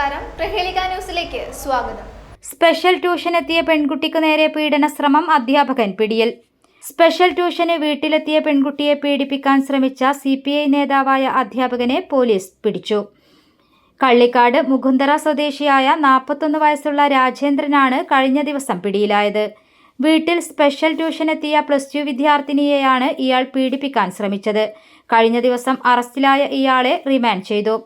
നമസ്കാരം. പ്രഹേളിക ന്യൂസിലേക്ക് സ്വാഗതം. സ്പെഷ്യൽ ട്യൂഷൻ എത്തിയ പെൺകുട്ടിക്ക് നേരെ പീഡന ശ്രമം അധ്യാപകൻ പിടിയിൽ. സ്പെഷ്യൽ ട്യൂഷന് വീട്ടിലെത്തിയ പെൺകുട്ടിയെ പീഡിപ്പിക്കാൻ ശ്രമിച്ച സി പി ഐ നേതാവായ അധ്യാപകനെ പോലീസ് പിടിച്ചു. കള്ളിക്കാട് മുകുന്ദറ സ്വദേശിയായ നാൽപ്പത്തൊന്ന് വയസ്സുള്ള രാജേന്ദ്രനാണ് കഴിഞ്ഞ ദിവസം പിടിയിലായത്. വീട്ടിൽ സ്പെഷ്യൽ ട്യൂഷൻ എത്തിയ പ്ലസ് ടു വിദ്യാർത്ഥിനിയെയാണ് ഇയാൾ പീഡിപ്പിക്കാൻ ശ്രമിച്ചത്. കഴിഞ്ഞ ദിവസം അറസ്റ്റിലായ ഇയാളെ റിമാൻഡ് ചെയ്തു.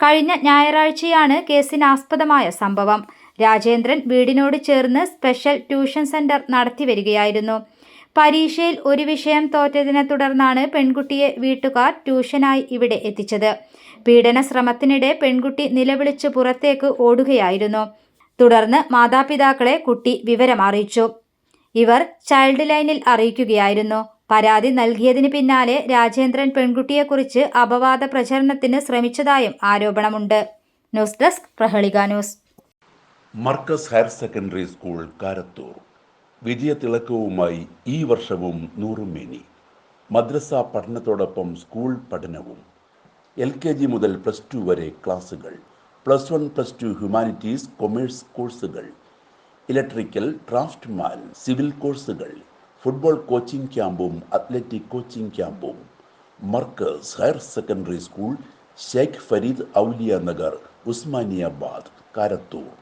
കഴിഞ്ഞ ഞായറാഴ്ചയാണ് കേസിനാസ്പദമായ സംഭവം. രാജേന്ദ്രൻ വീടിനോട് ചേർന്ന് സ്പെഷ്യൽ ട്യൂഷൻ സെന്റർ നടത്തിവരികയായിരുന്നു പരീക്ഷയിൽ ഒരു വിഷയം തോറ്റതിനെ തുടർന്നാണ് പെൺകുട്ടിയെ വീട്ടുകാർ ട്യൂഷനായി ഇവിടെ എത്തിച്ചത്. പീഡന ശ്രമത്തിനിടെ പെൺകുട്ടി നിലവിളിച്ച് പുറത്തേക്ക് ഓടുകയായിരുന്നു. തുടർന്ന് മാതാപിതാക്കളെ കുട്ടി വിവരം അറിയിച്ചു ഇവർ ചൈൽഡ് ലൈനിൽ അറിയിക്കുകയായിരുന്നു. പരാതി നൽകിയതിന് പിന്നാലെ രാജേന്ദ്രൻ പെൺകുട്ടിയെക്കുറിച്ച് അപവാദ പ്രചരണത്തിന് ശ്രമിച്ചതായും ആരോപണമുണ്ട്. News desk Prahelika news. Markaz higher secondary school Karathur. വിജയതിളക്കവുമായി ഈ വർഷവും നൂറുമേനി. മദ്രസ പഠനത്തോടൊപ്പം സ്കൂൾ പഠനവും. എൽ കെ ജി മുതൽ പ്ലസ് ടു വരെ ക്ലാസുകൾ. Plus one plus two humanities commerce കോഴ്സുകൾ. ഇലക്ട്രിക്കൽ ഡ്രാഫ്റ്റ്മാൻ സിവിൽ കോഴ്സുകൾ. ഫുട്ബോൾ കോച്ചിംഗ് ക്യാമ്പും അത്ലറ്റിക് കോച്ചിംഗ് ക്യാമ്പും Markaz higher secondary school Sheikh Farid Auliya Nagar Usmaniyabad Karathur